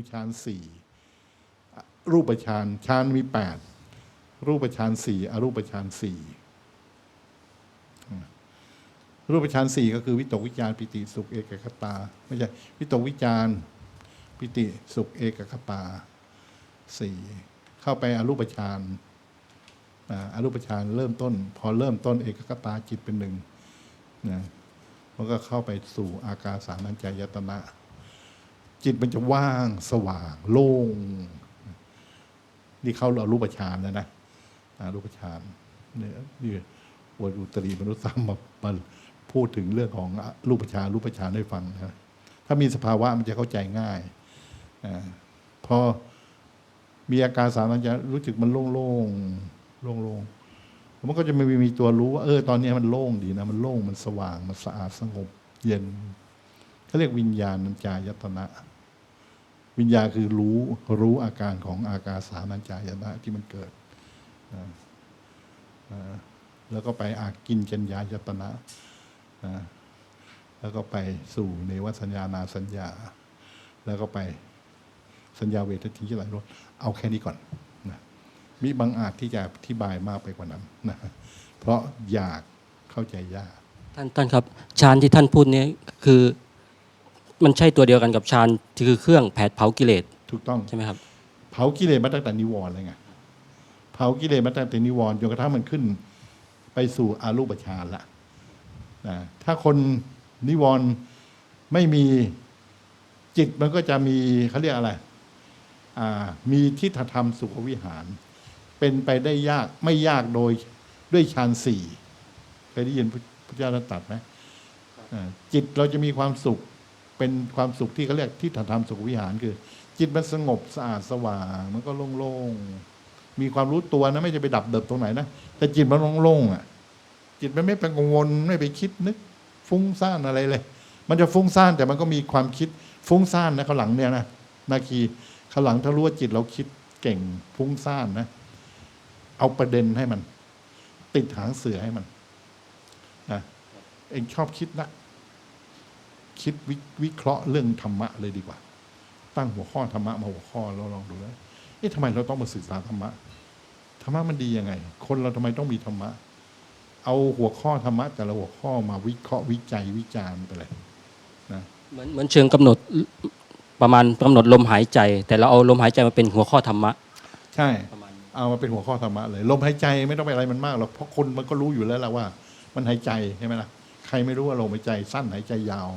คือฌานสี่รูปฌานฌานมีแปดรูปฌานสี่อรูปฌานสี่รูปฌานสี่ก็คือวิตกวิจารปิติสุขเอกคตาไม่ใช่วิตกวิจารปิติสุขเอกคตาสี่เข้าไปอรูปฌานอารูปฌานเริ่มต้น พอเริ่มต้นเอกคตาจิตเป็นหนึ่งนะมันก็เข้าไปสู่อากาสานัญจายตนะ จิตมันจะว่างสว่าง โล่งนี่เขาเรารูปฌานแล้วนะรูปฌานเนี่ยนี่วดอุตรีมนุษย์ซ้ำมามาพูดถึงเรื่องของรูปฌานรูปฌานให้ฟังนะถ้ามีสภาวะมันจะเข้าใจง่ายอพอมีอาการสามัญจะรู้สึกมันโล่งโล่งโล่งโล่งมันก็จะไม่มีตัวรู้ว่าเออตอนนี้มันโล่งดีนะมันโล่งมันสว่างมันสะอาดสงบ เย็นเขาเรียกวิญญาณัญจายตนะ วิญญาคือรู้รู้อาการของอากาสานัญจายนะที่มันเกิดนะนะแล้วก็ไปอากินจัญญายตนะนะแล้วก็ไปสู่เนวสัญญานาสัญญา แล้วก็ไปสัญญาเวททิจิไหลรถเอาแค่นี้ก่อนนะมีบางอาจที่จะอธิบายมากไปกว่านั้นนะเพราะอยากเข้าใจยากท่านท่านครับฌานที่ท่านพูดนี้คือ มันใช่ตัวเดียวกันกับฌานที่คือเครื่องแผดเผากิเลสถูกต้อง ใช่ไหมครับ เผากิเลสมาตั้งแต่นิวรณ์เลยไงเผากิเลสมาตั้งแต่นิวรณ์จนกระทั่งมันขึ้น ไปสู่อารูปฌานละนะถ้าคนนิวรณ์ไม่มีจิตมันก็จะมีเขาเรียกอะไรอ่ามีทิฏฐธรรมสุขวิหาร เป็นไปได้ยากไม่ยากโดยด้วยฌานสี่เคยได้ยินพระเจ้าท่านตรัดไหมอ่าจิตเราจะมีความสุข เป็นความสุขที่เขาเรียกทิฏฐธรรมสุขวิหารคือ จิตมันสงบสะอาดสว่าง มันก็โล่งๆมีความรู้ตัวนะ ไม่จะไปดับเดิบตรงไหนนะแต่จิตมันโล่งๆอะ จิตมันไม่ไปกังวลไม่ไปคิดนึก ฟุ้งซ่านอะไรเลย มันจะฟุ้งซ่านแต่มันก็มีความคิดฟุ้งซ่านนะข้างหลังเนี่ยนะนาคีข้างหลังถ้ารู้ว่าจิตเราคิดเก่งฟุ้งซ่านนะเอาประเด็นให้มัน ติดหางเสือให้มันนะเองชอบคิดนัก คิดวิวิเคราะห์เรื่องธรรมะเลยดีกว่า ตั้งหัวข้อธรรมะมาหัวข้อเราลองดูแล้วเอ๊ะทำไมเราต้องมาศึกษาธรรมะธรรมะมันดียังไง คนเราทำไมต้องมีธรรมะ เอาหัวข้อธรรมะแต่ละหัวข้อมาวิเคราะห์วิจัยวิจารณ์ไปเลยนะเหมือนเหมือนเชิงกำหนดประมาณกำหนดลมหายใจ แต่เราเอาลมหายใจมาเป็นหัวข้อธรรมะ ใช่ประมาณนี้เอามาเป็นหัวข้อธรรมะเลยลมหายใจไม่ต้องไปอะไรมันมากหรอกเพราะคนมันก็รู้อยู่แล้วแหละว่า มันหายใจใช่ไหมล่ะใครไม่รู้ว่าลมหายใจสั้นหายใจยาว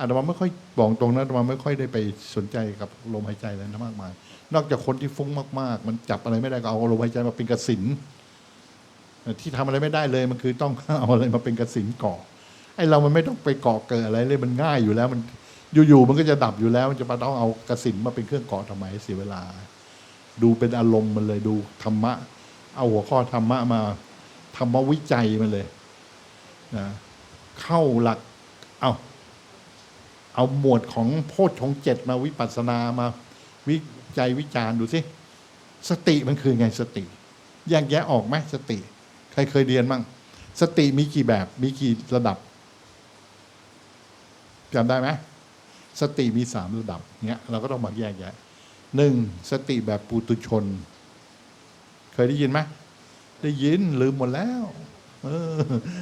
อาตมาไม่ค่อยบอกตรงนะอาตมาไม่ค่อยได้ไปสนใจกับลมหายใจอะไรมากมาย นอกจากคนที่ฟุ้งมาก ๆ มันจับอะไรไม่ได้ก็เอาลมหายใจมาเป็นกระสินที่ทำอะไรไม่ได้เลยมันคือต้องเอาอะไรมาเป็นกระสินเกาะไอ้เรามันไม่ต้องไปเกาะเกิดอะไรเลยมันง่ายอยู่แล้ว มันอยู่ๆมันก็จะดับอยู่แล้ว มันจะมาต้องเอากระสินมาเป็นเครื่องเกาะทำไมเสียเวลา ดูเป็นอารมณ์มันเลยดูธรรมะ เอาหัวข้อธรรมะมาธรรมวิจัยมันเลยนะเข้าหลักเอา เอาหมวดของโพชฌงเจ็ดมาวิปัสสนามาวิจัยวิจารณ์ดูสิสติมันคือไงสติแยกแยะออกไหมสติ ใครเคยเรียนบ้างสติมีกี่แบบมีกี่ระดับจำได้ไหมสติมีสามระดับเนี้ยเราก็ต้องมาแยกแยะหนึ่งสติแบบปุตุชน เคยได้ยินไหมได้ยินลืมหมดแล้วเออ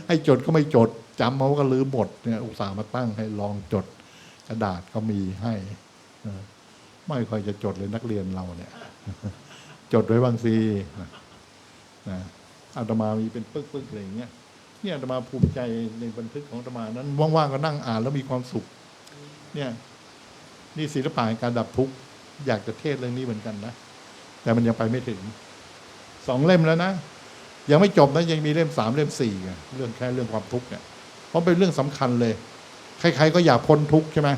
ให้จดก็ไม่จดจำเขาก็ลืมหมดเนี่ยอุตส่าห์มาตั้งให้ลองจด กระดาษก็มีให้ไม่ค่อยจะจดเลยนักเรียนเราเนี่ย จดไว้บางสินะอาตมามีเป็นปึ๊กๆอะไรอย่างเงี้ยเนี่ยอาตมาภูมิใจในบันทึกของอาตมานั้น ว่างๆก็นั่งอ่านแล้วมีความสุข เนี่ย นี่ศิลปะการดับทุกข์อยากจะเทศเรื่องนี้เหมือนกันนะแต่มันยังไปไม่ถึงสองเล่มแล้วนะยังไม่จบนะยังมีเล่มสามเล่มสี่เรื่องแค่เรื่องความทุกข์เนี่ยเพราะเป็นเรื่องสำคัญเลย ใครๆก็อยากพ้นทุกข์ใช่ไหม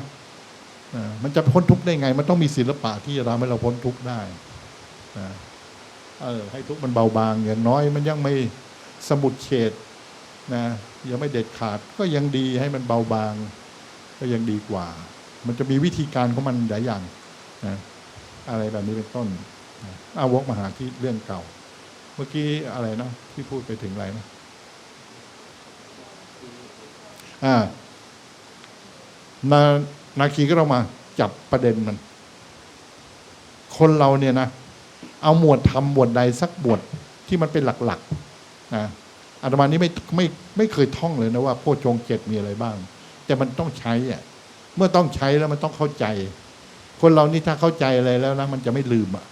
มันจะพ้นทุกข์ได้ไง มันต้องมีศิลปะที่จะทำให้เราพ้นทุกข์ได้เออให้ทุกข์มันเบาบางอย่างน้อย มันยังไม่สมุดเฉดนะยังไม่เด็ดขาดก็ยังดีให้มันเบาบาง ก็ยังดีกว่า มันจะมีวิธีการของมันหลายอย่างนะอะไรแบบนี้เป็นต้นนะอาวกมาหาที่เรื่องเก่า เมื่อกี้อะไรนะที่พูดไปถึงอะไรนะอ่า นานาคีก็ต้องมาจับประเด็นมัน คนเราเนี่ยนะ เอาหมวดธรรมหมวดใดสักหมวดที่มันเป็นหลักๆนะอาตมานี้ไม่ไม่ไม่เคยท่องเลยนะว่าโพชฌงเจ็ดมีอะไรบ้าง แต่มันต้องใช้อะเมื่อต้องใช้แล้วมันต้องเข้าใจ คนเรานี่ถ้าเข้าใจอะไรแล้วนะมันจะไม่ลืมอะ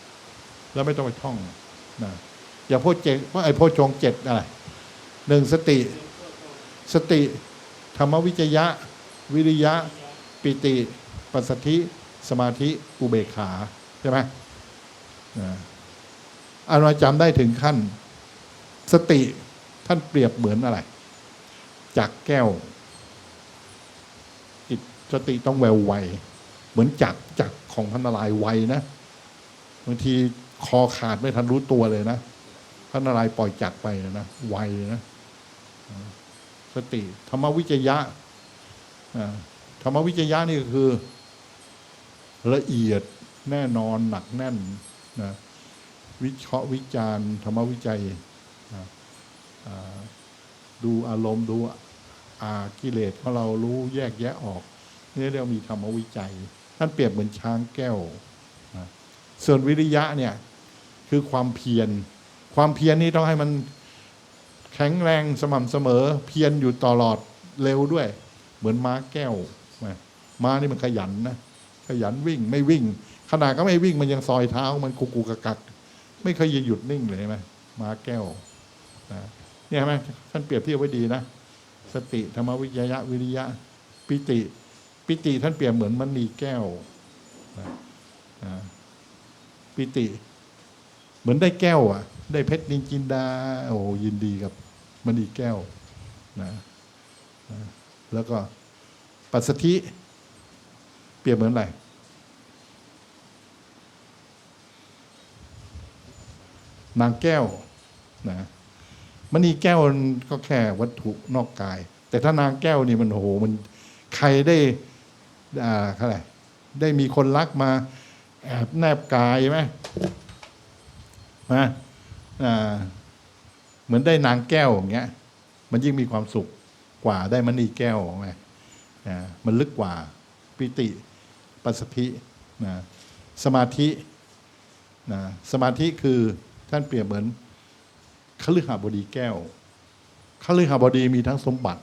แล้วไม่ต้องไปท่องนะอย่าโพชเจ็ดว่าไอ้โพชฌงเจ็ดอะไรหนึ่งสติ สติธรรมวิจยะ วิริยะ ปิติ ปัสสธิ สมาธิ อุเบกขา ใช่ไหมนะอานาจำได้ถึงขั้น สติท่านเปรียบเหมือนอะไร จากแก้ว จิตสติต้องแววไว เหมือนจักจักของพันนารายไวนะบางทีคอขาดไม่ทันรู้ตัวเลยนะพันนารายปล่อยจักไปนะไวนะสติธรรมวิจยะ ธรรมวิจยะนี่ก็คือ ละเอียดแน่นอนหนักแน่นนะวิเคราะห์วิจารณ์ธรรมวิจัยนะดูอารมณ์ดูอากิเลสของเรารู้แยกแยะออกนี่เรียกมีธรรมวิจัย ท่านเปรียบเหมือนช้างแก้วนะส่วนวิริยะเนี่ยคือความเพียร ความเพียรนี่ต้องให้มันแข็งแรงสม่ำเสมอ เพียรอยู่ตลอดเร็วด้วย เหมือนม้าแก้ว ม้านี่มันขยันนะขยันวิ่งไม่วิ่ง ขนาดก็ไม่วิ่งมันยังซอยเท้า มันกุกกุกกักกัก ไม่เคยหยุดนิ่งเลยใช่ไหมม้าแก้วนะเนี่ยใช่ไหมท่านเปรียบเทียบไว้ดีนะสติธรรมวิจยะวิริยะ ปิติ ปิติท่านเปรียบเหมือนมณีแก้วนะนะปิติ เหมือนได้แก้ว อะ ได้เพชรนินจินดา โอ้ยินดีกับมณีแก้วนะนะแล้วก็ปัสสธิ เปรียบเหมือนอะไรนางแก้วนะมณีแก้วก็แค่วัตถุนอกกาย แต่ถ้านางแก้วนี่มันโอ้โหมันใครได้อ่าอะไรได้มีคนรักมา แอบแนบกายไหมนะอ่าเหมือนได้นางแก้วอย่างเงี้ย มันยิ่งมีความสุขกว่าได้มณีแก้วไงอ่ามันลึกกว่า ปิติ ปัสสธินะสมาธินะสมาธิคือท่านเปรียบเหมือนคฤหบดีแก้วคฤหบดีมีทั้งสมบัติ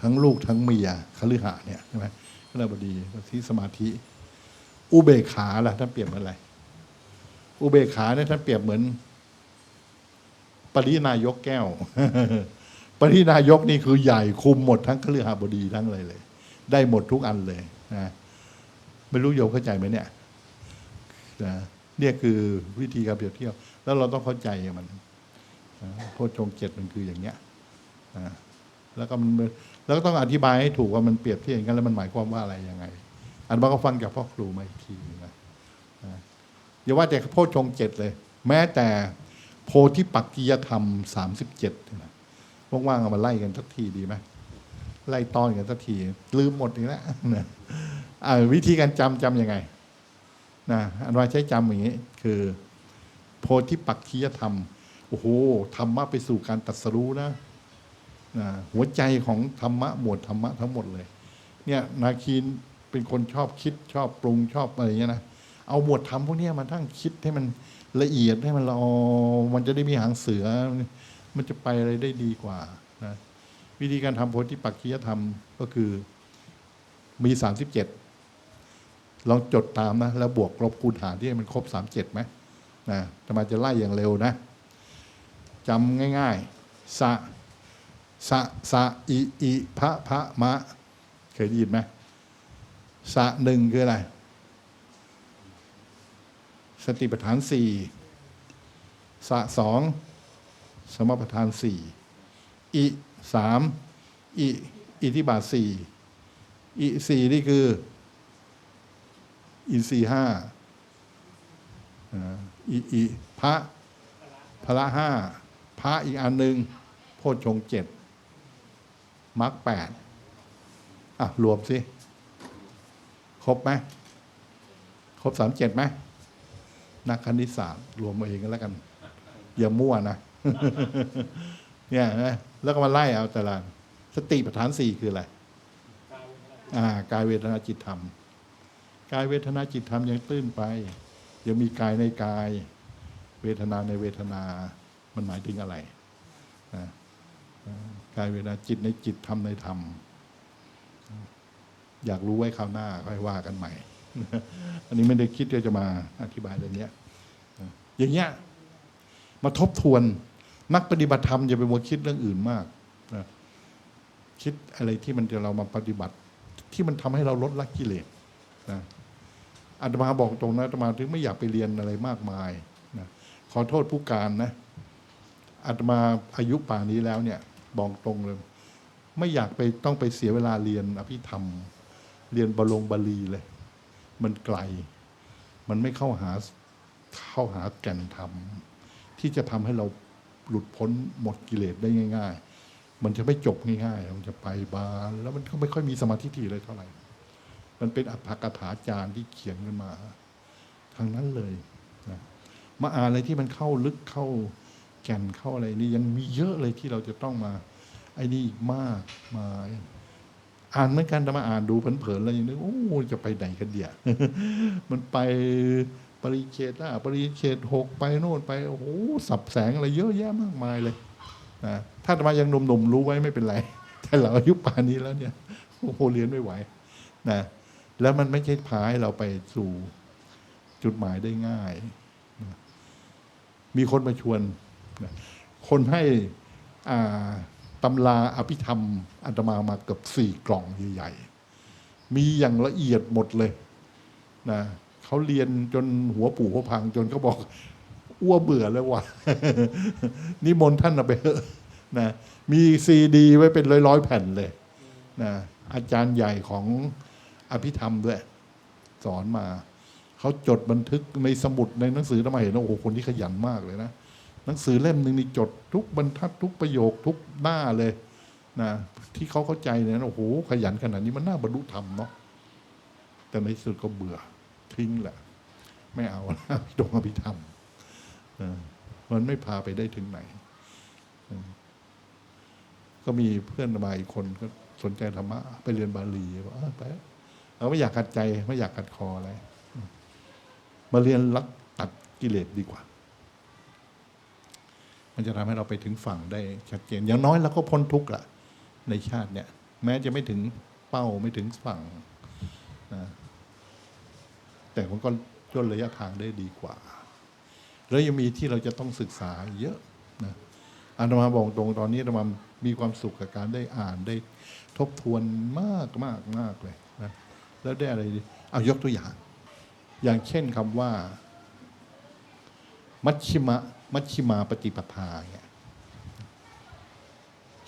ทั้งลูกทั้งเมียคฤหะเนี่ยใช่ไหมคฤหบดีที่สมาธิ อุเบกขาล่ะท่านเปรียบเหมือนอะไร อุเบกขาเนี่ยท่านเปรียบเหมือน ปรินายกแก้ว ปรินายกนี่คือใหญ่คุมหมดทั้งเครือหาบดีทั้งอะไรเลย ได้หมดทุกอันเลยนะ ไม่รู้โยมเข้าใจไหมเนี่ยนะเนี่ยคือวิธีการเปรียบเทียบ แล้วเราต้องเข้าใจมันนะโพชฌงเจ็ดมันคืออย่างเงี้ยแล้วก็มันแล้วก็ต้องอธิบายให้ถูกว่ามันเปรียบเทียบอย่างนั้นแล้วมันหมายความว่าอะไรยังไง อันว่าก็ฟังจากพ่อครูมาอีกทีนะอย่าว่าแต่โพชฌงเจ็ดเลย แม้แต่โพธิปักกิยธรรมสามสิบเจ็ดนะว่างๆเอามาไล่กันสักทีดีไหมไล่ตอนกันสักที ลืมหมดอีกแล้วนะ วิธีการจำจำยังไงนะอันว่าใช้จำอย่างนี้ คือ โพธิปักกิยธรรมโอ้โหธรรมะไปสู่การตรัสรู้นะนะหัวใจของธรรมะหมวดธรรมะทั้งหมดเลย เนี่ยนาคีนเป็นคนชอบคิดชอบปรุงชอบอะไรอย่างเงี้ยนะเอาหมวดธรรมพวกนี้มาทั้งคิดให้มันละเอียดให้มันละอมันจะได้มีหางเสือ มันจะไปอะไรได้ดีกว่านะวิธีการทำโพธิปักคียธรรมก็คือมีสามสิบเจ็ด ลองจดตามนะ แล้วบวกลบคูณหารที่มันครบสามเจ็ดไหมนะจะมาจะไล่อย่างเร็วนะจำง่ายๆ สะ สะ สะ อิ อิ พระ พระ มะ เคยได้ยินไหมสะหนึ่งคืออะไร สติปัฏฐานสี่สะสองสมปัฏฐานสี่อิสามอิ อิทิบาทสี่อิสี่นี่คือ อินทรีห้าอ่าอิอิพระพระห้าพระอีกอันหนึ่งโพชฌงเจ็ดมรรคแปดอะ รวมสิ ครบไหมครบสามเจ็ดไหมนักคณิตศาสตร์รวมมาเองกันแล้วกัน อย่ามั่วนะ เนี่ยนะแล้วก็มาไล่เอาแต่ละสติปัฏฐานสี่คืออะไร อ่ากายเวทนาจิตธรรม กายเวทนาจิตธรรมยังตื้นไปยังมีกายในกาย เวทนาในเวทนา มันหมายถึงอะไรนะกายเวทนาจิตในจิตธรรมในธรรม อยากรู้ไว้คราวหน้าค่อยว่ากันใหม่ อันนี้ไม่ได้คิดที่จะมาอธิบายเรื่องนี้อย่างเงี้ยมาทบทวนนักปฏิบัติธรรมอย่าไปมัวคิดเรื่องอื่นมากนะคิดอะไรที่มันจะเรามาปฏิบัติ ที่มันทำให้เราลดละกิเลส นะอาตมาบอกตรงนะอาตมาถึงไม่อยากไปเรียนอะไรมากมายนะขอโทษผู้การนะอาตมาอายุป่านนี้แล้วเนี่ยบอกตรงเลย ไม่อยากไปต้องไปเสียเวลาเรียนอภิธรรม เรียนบาลงบาลีเลย มันไกล มันไม่เข้าหาเข้าหาแก่นธรรม ที่จะทำให้เราหลุดพ้นหมดกิเลสได้ง่าย ๆ มันจะไม่จบง่ายๆมันจะไปบานแล้วมันก็ไม่ค่อยมีสมาธิถี่เลยเท่าไหร่ มันเป็นอักถาจารย์ที่เขียนขึ้นมาทางนั้นเลยนะมาอ่านอะไรที่มันเข้าลึกเข้าแก่นเข้าอะไรนี่ยังมีเยอะเลยที่เราจะต้องมา ไอ้นี่อีกมากมาอ่านเหมือนกันแต่มาอ่านดูเผลอๆแล้วยังนึกโอ้จะไปไหนกันเดียมันไปปริเชตห้าปริเชตหกไปโน่นไปโอ้โหสับแสงอะไรเยอะแยะมากมายเลยนะถ้าอาตมายังหนุ่มๆรู้ไว้ไม่เป็นไร แต่เราอายุป่านนี้แล้วเนี่ยโอ้โหเรียนไม่ไหวนะ แล้วมันไม่ใช่พาให้เราไปสู่จุดหมายได้ง่าย มีคนมาชวน คนให้อ่าตำราอภิธรรมอาตมามาเกือบสี่กล่องใหญ่ๆ มีอย่างละเอียดหมดเลยนะเขาเรียนจนหัวปู่หัวพังจนเขาบอก อ้วเบื่อแล้วว่ะนิมนต์ท่านเอาไปเถอะนะมีซีดีไว้เป็นร้อยๆแผ่นเลยนะอาจารย์ใหญ่ของ อภิธรรมด้วย สอนมา เขาจดบันทึกในสมุดในหนังสือทำไมเห็นว่าโอ้โหคนที่ขยันมากเลยนะหนังสือเล่มหนึ่งนี่จดทุกบรรทัดทุกประโยคทุกหน้าเลยนะที่เขาเข้าใจเนี่ยนะโอ้โหขยันขนาดนี้มันน่าบรรลุธรรมเนาะแต่ในสุดก็เบื่อทิ้งแหละ ไม่เอาแล้วตรงอภิธรรมมันไม่พาไปได้ถึงไหน ก็มีเพื่อนมาอีกคนก็สนใจธรรมะ ไปเรียนบาลีบอกไป เราไม่อยากขัดใจไม่อยากขัดคออะไร มาเรียนรักตัดกิเลสดีกว่า มันจะทำให้เราไปถึงฝั่งได้ชัดเจน อย่างน้อยเราก็พ้นทุกข์ละในชาติเนี่ย แม้จะไม่ถึงเป้าไม่ถึงฝั่งนะแต่มันก็ย่นระยะทางได้ดีกว่า แล้วยังมีที่เราจะต้องศึกษาเยอะนะอาตมาบอกตรงตอนนี้อาตมามีความสุขกับการได้อ่านได้ทบทวนมากมากมากเลย แล้วได้อะไรดีเอายกตัวอย่าง อย่างเช่นคำว่า มัชชิมะ มัชชิมาปฏิปทาเนี่ย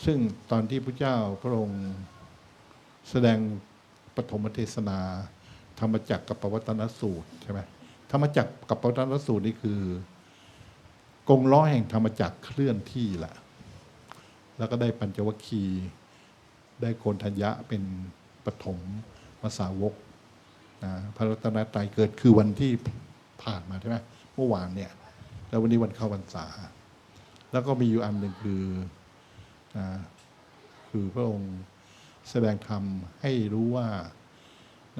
ซึ่งตอนที่พระเจ้าพระองค์แสดงปฐมเทศนา ธรรมจักรกับปวัตนสูตรใช่ไหมธรรมจักรกับปวัตนสูตรนี่คือกงล้อแห่งธรรมจักรเคลื่อนที่ละแล้วก็ได้ปัญจวัคคีย์ได้โกนทัญญะเป็นปฐม มาสาวกนะพระรัตนตรัยเกิดคือวันที่ผ่านมาใช่ไหมเมื่อวานเนี่ย แล้ววันนี้วันเข้าพรรษา แล้วก็มีอยู่อันหนึ่งคืออาคือพระองค์แสดงธรรมให้รู้ว่า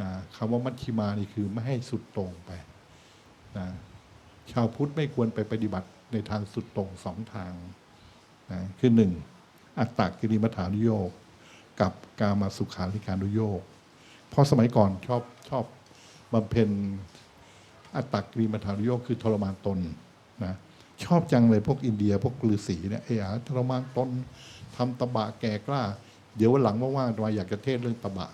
นะคำว่ามัชชิมานี่คือไม่ให้สุดตรงไปนะชาวพุทธไม่ควรไปปฏิบัติในทางสุดตรงสองทางนะคือหนึ่งอัตตกิริมัฐานุโยกกับกามาสุขาริการุโยก ราะสมัยก่อนชอบชอบบำเพ็ญอัตตกริมัฐานุโยกคือทรมานตนนะชอบจังเลยพวกอินเดียพวกฤาษีเนี่ยเออทรมานตนทำตบะแก่กล้า เดี๋ยววันหลังว่างๆมาอยากจะเทศเรื่องตบะ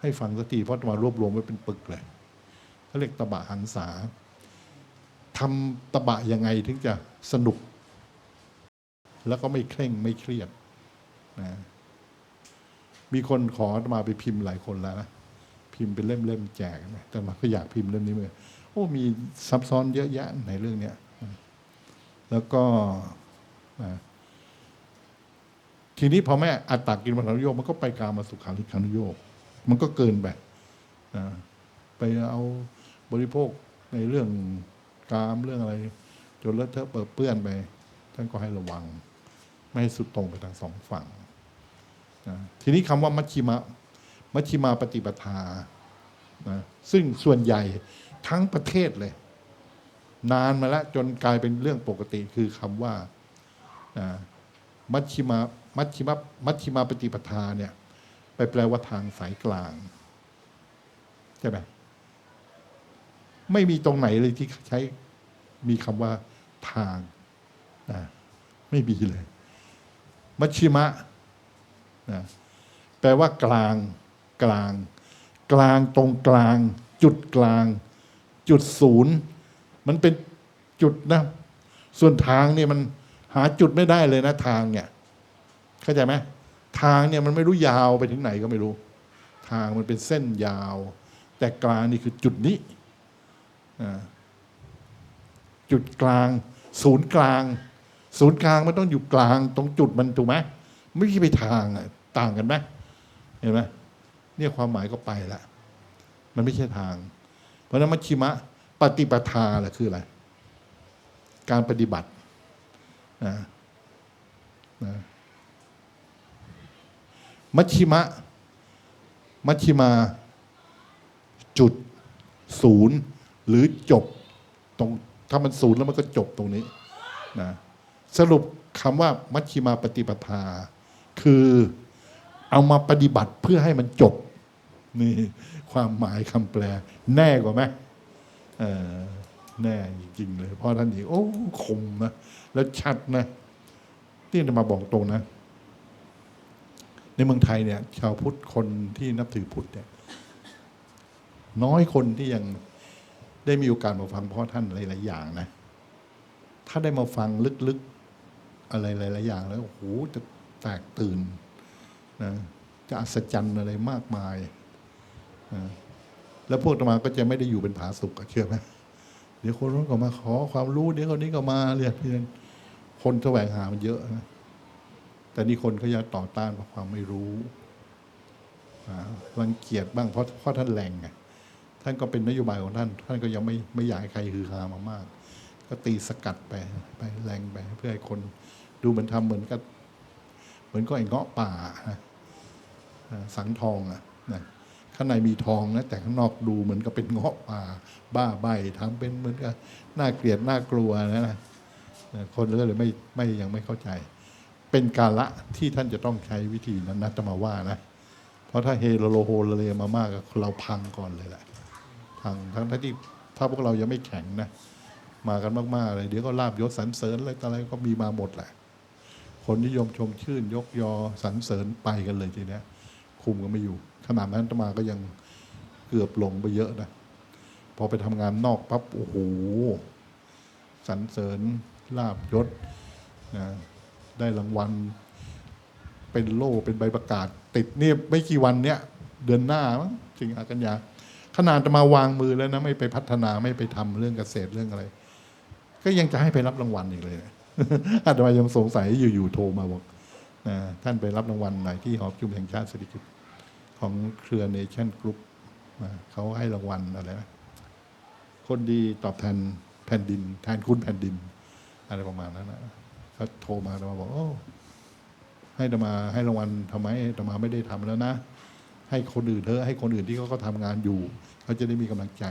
ให้ฟังสักทีเพราะมารวบรวมไว้เป็นปึกเลยเขาเรียกตบะหันษาทำตบะยังไงถึงจะสนุก แล้วก็ไม่เคร่งไม่เครียดนะ มีคนขอมาไปพิมพ์หลายคนแล้วนะพิมพ์เป็นเล่มๆแจกนะแต่มาก็อยากพิมพ์เล่มนี้เลยโอ้มีซับซ้อนเยอะแยะในเรื่องเนี้ยแล้วก็ทีนี้พอแม่อัตตากินมันุโยกมันก็ไปกามาสุขาริขานุโยกมันก็เกินไปไปเอาบริโภคในเรื่องกามเรื่องอะไร จนเลอะเทอะเปิดเปื้อนไป ท่านก็ให้ระวัง ไม่ให้สุดตรงไปทางสองฝั่ง ทีนี้คำว่ามัชชิมะมัชชิมาปฏิปทานะซึ่งส่วนใหญ่ทั้งประเทศเลย นานมาแล้วจนกลายเป็นเรื่องปกติคือคำว่าอ่ามัชชิมามัชชิมามัชชิมาปฏิปทาเนี่ยไปแปลว่าทางสายกลางใช่ไหมไม่มีตรงไหนเลยที่ใช้มีคำว่าทางนะไม่มีเลย มัชชิมะ นะแปลว่ากลางกลาง กลางตรงกลาง จุดกลาง จุดศูนย์ มันเป็นจุดนะส่วนทางเนี่ยมันหาจุดไม่ได้เลยนะทางเนี่ยเข้าใจไหมทางเนี่ยมันไม่รู้ยาวไปถึงไหนก็ไม่รู้ ทางมันเป็นเส้นยาว แต่กลางนี่คือจุดนี้จุดกลาง ศูนย์กลาง ศูนย์กลางมันต้องอยู่กลางตรงจุดมันถูกไหมไม่ใช่ไปทางอะ ต่างกันไหมเห็นไหมเนี่ยความหมายก็ไปละมันไม่ใช่ทาง เพราะนั้นมัชชิมะปฏิปทาแหละคืออะไร การปฏิบัตินะนะมัชชิมะ มัชชิมา จุดศูนย์หรือจบตรงถ้ามันศูนย์แล้วมันก็จบตรงนี้นะสรุปคำว่ามัชชิมาปฏิปทา คือ เอามาปฏิบัติเพื่อให้มันจบ นี่ความหมายคำแปล แน่กว่าไหมแน่จริงๆเลยเพราะท่านนี้โอ้คมนะแล้วชัดนะที่จะมาบอกตรงนะ ในเมืองไทยเนี่ย ชาวพุทธคนที่นับถือพุทธเนี่ย น้อยคนที่ยังได้มีโอกาสมาฟังพ่อท่านหลายๆอย่างนะ ถ้าได้มาฟังลึกๆ อะไรหลายๆอย่างแล้วโอ้โหจะแตกตื่น นะจะอัศจรรย์อะไรมากมายนะแล้วพวกตมาก็จะไม่ได้อยู่เป็นผาสุกเชื่อไหมเดี๋ยวคนนู้นก็มาขอความรู้เดี๋ยวคนนี้ก็มาเรียนเรียนคนแสวงหามันเยอะนะแต่นี่คนเขาจะต่อต้านเพราะความไม่รู้รังเกียจบ้างเพราะเพราะท่านแรงไงท่านก็เป็นนโยบายของท่าน ท่านก็ยังไม่ไม่อยากให้ใครฮือฮามามาก ก็ตีสกัดไปไปแรงไปเพื่อให้คนดูเหมือนทำเหมือนกับ เหมือนก็ไอ้เงาะป่านะอ่า สังทองอะนะข้างในมีทองนะแต่ข้างนอกดูเหมือนกับเป็นเงาะป่าบ้าใบทำเป็นเหมือนกับน่าเกลียดน่ากลัวนะนะนะคนก็เลยไม่ไม่ยังไม่เข้าใจ เป็นกาละที่ท่านจะต้องใช้วิธีนั้นนะจะมาว่านะ เพราะถ้าเฮโลโฮลเลมามากเราพังก่อนเลยแหละทางทั้งที่ถ้าพวกเรายังไม่แข็งนะมากันมากๆเลยเดี๋ยวก็ลาบยศสรรเสริญอะไรต่ออะไรก็มีมาหมดแหละ คนนิยมชมชื่นยกยอสรรเสริญไปกันเลยทีเนี้ย คุมกันไม่อยู่ ขนาดนั้นตมาก็ยังเกือบหลงไปเยอะนะ พอไปทำงานนอกปั๊บโอ้โหสรรเสริญลาบยศนะได้รางวัล เป็นโล่เป็นใบประกาศ ติดเนี่ยไม่กี่วันเนี้ยเดือนหน้ามั้งสิงหากันยาขนาดจะมาวางมือแล้วนะ ไม่ไปพัฒนาไม่ไปทำเรื่องเกษตรเรื่องอะไร ก็ยังจะให้ไปรับรางวัลอีกเลยนะอาตมายังสงสัยอยู่ๆโทรมาบอก ท่านไปรับรางวัลไหนที่หอประชุมแห่งชาติเศรษฐกิจของเครือเนชั่นกรุ๊ปเขาให้รางวัลอะไรนะคนดีตอบแทนแผ่นดิน แทนคุณแผ่นดิน อะไรประมาณนั้นนะเขาโทรมาอามาบอกโอ้ให้อาตมาให้รางวัลทำไมอาตมาไม่ได้ทำแล้วนะ ให้คนอื่นเถอะให้คนอื่นที่เขาก็ทำงานอยู่เขาจะได้มีกำลังใจ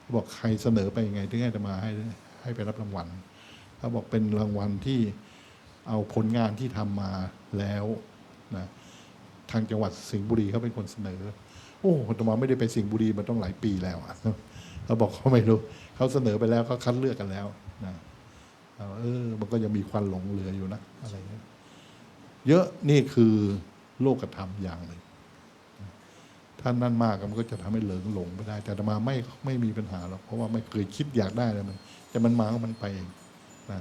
เขาบอกใครเสนอไปยังไง ถึงให้อาตมาให้ให้ไปรับรางวัลเขาบอกเป็นรางวัลที่ เอาผลงานที่ทำมาแล้วนะทางจังหวัดสิงห์บุรีเขาเป็นคนเสนอ โอ้อาตมาไม่ได้ไปสิงห์บุรีมาต้องหลายปีแล้วอะเขาบอกเขาไม่รู้เขาเสนอไปแล้วเขาคัดเลือกกันแล้วนะเออ มันก็ยังมีควันหลงเหลืออยู่นะอะไรเงี้ยเยอะนี่คือโลกธรรมอย่างหนึ่งท่านนั่นมากมันก็จะทำให้เหลิงหลงไปได้ แต่อาตมาไม่ไม่มีปัญหาหรอกเพราะว่าไม่เคยคิดอยากได้เลยมันแต่มันมาของมันไปเองนะ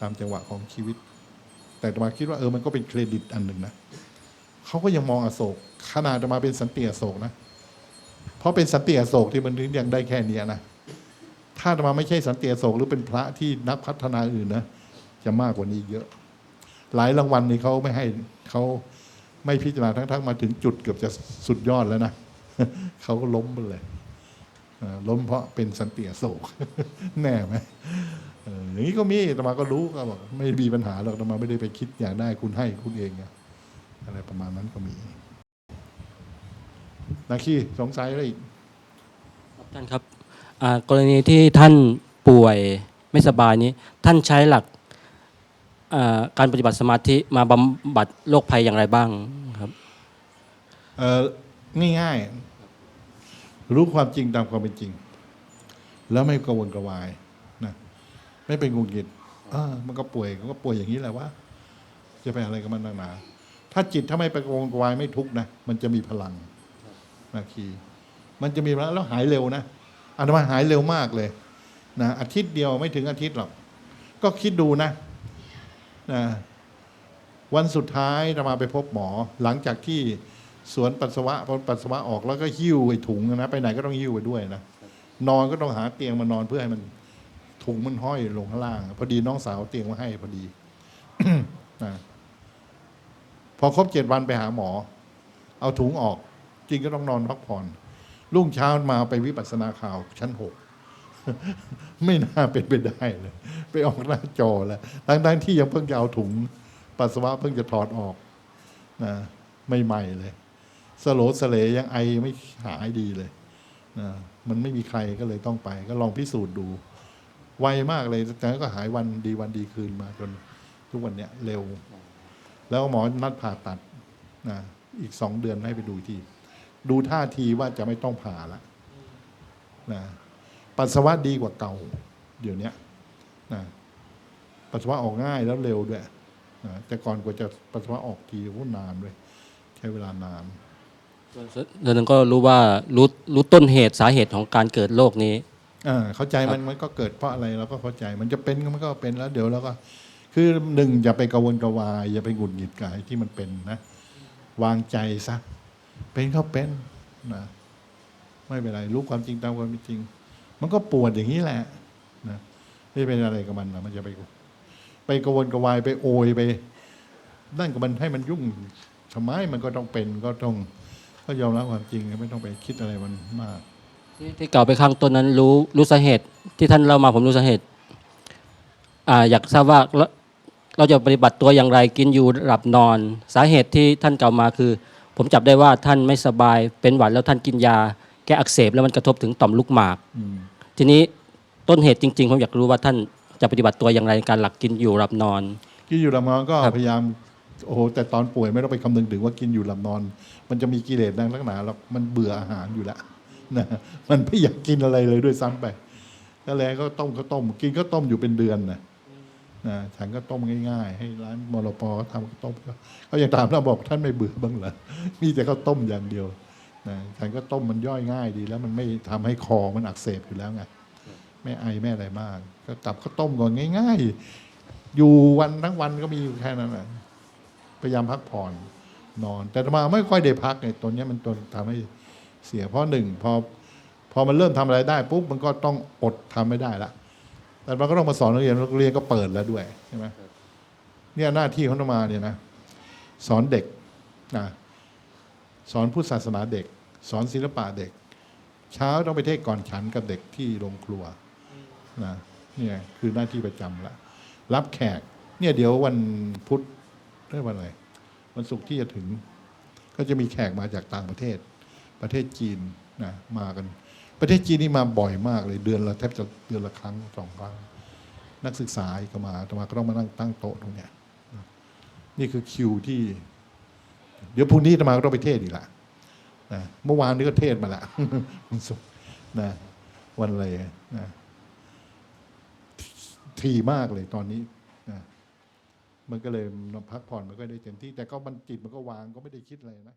ตามจังหวะของชีวิต แต่อาตมาคิดว่าเออมันก็เป็นเครดิตอันหนึ่งนะเขาก็ยังมองอโศกขนาดอาตมาเป็นสันติอโศกนะ เพราะเป็นสันติอโศกที่มันถึงยังได้แค่เนี้ยนะถ้าอาตมาไม่ใช่สันติอโศกหรือเป็นพระที่นักพัฒนาอื่นนะจะมากกว่านี้เยอะ หลายรางวัลนี่เขาไม่ให้เขาไม่พิจารณาทั้งๆมาถึงจุดเกือบจะสุดยอดแล้วนะเขาก็ล้มไปเลยล้มเพราะเป็นสันติอโศกแน่ไหม อออย่างนี้ก็มีแต่มาก็รู้ก็บอกไม่มีปัญหาหรอกแต่มาไม่ได้ไปคิดอยากได้คุณให้คุณเองอะอะไรประมาณนั้นก็มีนาคีสงสัยอะไรอีกครับท่านครับอ่ากรณีที่ท่านป่วยไม่สบายนี้ ท่านใช้หลักอ่าการปฏิบัติสมาธิมาบำบัดโรคภัยอย่างไรบ้างครับเออง่ายๆ รู้ความจริงตามความเป็นจริง แล้วไม่กระวนกระวายนะ ไม่เป็นงุดหงิดอ่ามันก็ป่วยมันก็ป่วยอย่างนี้แหละวะจะไปอะไรกับมันหนาถ้าจิตถ้าไม่ไปกระวนกวายไม่ทุกนะมันจะมีพลังนาคี มันจะมีพลังแล้วหายเร็วนะอาตมาหายเร็วมากเลยนะอาทิตย์เดียวไม่ถึงอาทิตย์หรอกก็คิดดูนะนะวันสุดท้ายเรามาไปพบหมอ หลังจากที่สวนปัสสาวะพอปัสสาวะออกแล้วก็หิ้วไอ้ถุงนะไปไหนก็ต้องหิ้วไปด้วยนะนอนก็ต้องหาเตียงมานอนเพื่อให้มัน ถุงมันห้อยลงข้างล่าง พอดีน้องสาวเตียงมาให้พอดีนะพอครบเจ็ดวันไปหาหมอ เอาถุงออก จริงก็ต้องนอนพักผ่อนรุ่งเช้ามาไปวิปัสสนาข่าวชั้นหกไม่น่าเป็นไปได้เลย ไปออกหน้าจอแล้วทั้งๆที่ยังเพิ่งจะเอาถุง ปัสสาวะเพิ่งจะถอดออกนะไม่ใหม่เลยสโลสเลยังไอไม่หายดีเลยนะมันไม่มีใครก็เลยต้องไป ก็ลองพิสูจน์ดู ไวมากเลยแต่ก็หายวันดีวันดีคืนมาจนทุกวันเนี้ยเร็ว แล้วหมอนัดผ่าตัดนะอีกสองเดือนให้ไปดูอีกทีดูท่าทีว่าจะไม่ต้องผ่าละนะปัสสาวะดีกว่าเก่า เดี๋ยวนี้นะปัสสาวะออกง่ายแล้วเร็วด้วยนะแต่ก่อนกว่าจะปัสสาวะออกทีโอ้นานด้วยใช้เวลานานเดือนหนึงก็รู้ว่ารู้รู้ต้นเหตุสาเหตุของการเกิดโรคนี้ เข้าใจมันมันก็เกิดเพราะอะไรเราก็เข้าใจมันจะเป็นก็มันก็เป็นแล้ว เดี๋ยวเราก็ คือหนึ่งอย่าไปกระวนกระวาย อย่าไปหงุดหงิดกับไอ้ที่มันเป็นนะ วางใจซะเป็นก็เป็นนะไม่เป็นไรรู้ความจริงตามความเป็นจริง มันก็ปวดอย่างนี้แหละนะไม่เป็นอะไรกับมันนะมันจะไปไปกระวนกระวายไปโอยไปนั่นกับมันให้มันยุ่งทำไมมันก็ต้องเป็นก็ต้องก็ยอมรับความจริงไม่ต้องไปคิดอะไรมันมาก ที่ที่กล่าวไปข้างต้นนั้นรู้รู้สาเหตุที่ท่านเล่ามาผมรู้สาเหตุอ่าอยากทราบว่าเราเราจะปฏิบัติตัวอย่างไรกินอยู่หลับนอน สาเหตุที่ท่านกล่าวมาคือ ผมจับได้ว่าท่านไม่สบายเป็นหวัดแล้วท่านกินยา แก้อักเสบแล้วมันกระทบถึงต่อมลูกหมากอืมทีนี้ต้นเหตุจริงๆผมอยากรู้ว่าท่านจะปฏิบัติตัวอย่างไรในการหลักกินอยู่หลับนอน กินอยู่หลับนอนก็ครับ พยายามโอ้โหแต่ตอนป่วยไม่ต้องไปคำนึงถึงว่ากินอยู่หลับนอน มันจะมีกิเลสดังลักหนาหรอกมันเบื่ออาหารอยู่แล้ว นะมันไม่อยากกินอะไรเลยด้วยซ้ำไปก็เลยก็ต้มข้าวต้ม กินข้าวต้มอยู่เป็นเดือนนะนะฉันก็ต้มง่าย ๆ ให้ร้านมรปทำข้าวต้มเขายังถามเราบอกท่านไม่เบื่อบ้างเหรอมีแต่ข้าวต้มอย่างเดียวนะฉันก็ต้มมันย่อยง่ายดี แล้วมันไม่ทำให้คอมันอักเสบอยู่แล้วไงไม่ไอไม่อะไรมาก ก็จับข้าวต้มก่อนง่าย ๆ อยู่วันทั้งวันก็มีอยู่แค่นั้นแหละพยายามพักผ่อนนอน แต่มาไม่ค่อยได้พักไอ้ตัวนี้มันตัวทำให้ เสียเพราะหนึ่งพอพอมันเริ่มทำอะไรได้ปุ๊บมันก็ต้องอดทำไม่ได้ละแต่มันก็ต้องมาสอนนักเรียนนักเรียนก็เปิดแล้วด้วยใช่ไหมเนี่ยหน้าที่ของอาตมาเนี่ยนะสอนเด็กนะสอนพุทธศาสนาเด็ก สอนศิลปะเด็ก เช้าต้องไปเทศก่อนฉันกับเด็กที่โรงครัวนะเนี่ยคือหน้าที่ประจำละรับแขกเนี่ยเดี๋ยววันพุธได้วันอะไรวันศุกร์ที่จะถึง ก็จะมีแขกมาจากต่างประเทศ ประเทศจีนนะมากัน ประเทศจีนนี่มาบ่อยมากเลยเดือนละแทบจะเดือนละครั้งสองครั้ง นักศึกษาก็มาแต่มาก็ต้องมานั่งตั้งโต๊ะตรงเนี้ยนะนี่คือคิวที่ เดี๋ยวพรุ่งนี้จะมาก็ต้องไปเทศอีกละนะเมื่อวานนี้ก็เทศมาละวันศุกร์นะวันอะไรนะทีมากเลยตอนนี้นะมันก็เลยพักผ่อนมันก็ได้เต็มที่ แต่ก็มันจิตมันก็วางก็ไม่ได้คิดอะไรนะ